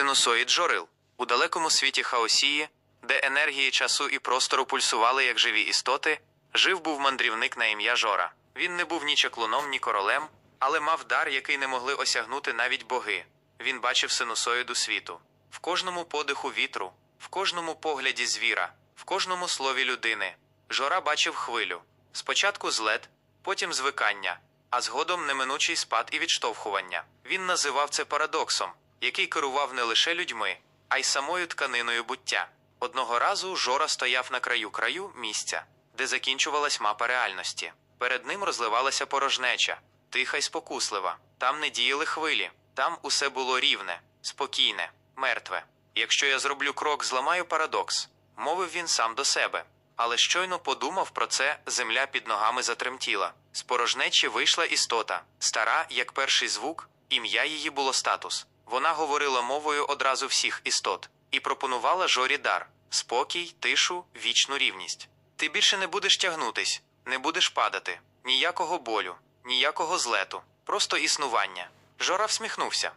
Синусоїд жорил. У далекому світі Хаосії, де енергії часу і простору пульсували як живі істоти, жив був мандрівник на ім'я Жора. Він не був ні чаклуном, ні королем, але мав дар, який не могли осягнути навіть боги. Він бачив синусоїду світу. В кожному подиху вітру, в кожному погляді звіра, в кожному слові людини. Жора бачив хвилю. Спочатку злет, потім звикання, а згодом неминучий спад і відштовхування. Він називав це парадоксом, який керував не лише людьми, а й самою тканиною буття. Одного разу Жора стояв на краю краю місця, де закінчувалась мапа реальності. Перед ним розливалася порожнеча, тиха й спокуслива. Там не діяли хвилі, там усе було рівне, спокійне, мертве. Якщо я зроблю крок, зламаю парадокс, мовив він сам до себе. Але щойно подумав про це, земля під ногами затремтіла. З порожнечі вийшла істота, стара, як перший звук, ім'я її було статус. Вона говорила мовою одразу всіх істот і пропонувала жорі дар спокій, тишу, вічну рівність. Ти більше не будеш тягнутись, не будеш падати, ніякого болю, ніякого злету, просто існування. Жора всміхнувся.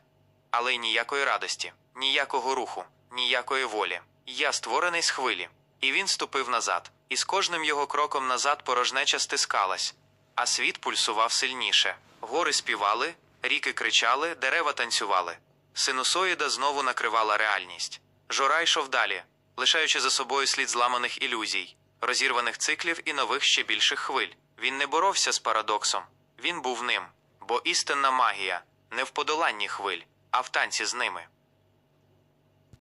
Але й ніякої радості, ніякого руху, ніякої волі. Я створений з хвилі. І він ступив назад, і з кожним його кроком назад порожнеча стискалась, а світ пульсував сильніше. Гори співали, ріки кричали, дерева танцювали. Синусоїда знову накривала реальність. Жора йшов далі, лишаючи за собою слід зламаних ілюзій, розірваних циклів і нових ще більших хвиль. Він не боровся з парадоксом, він був ним, бо істинна магія не в подоланні хвиль, а в танці з ними.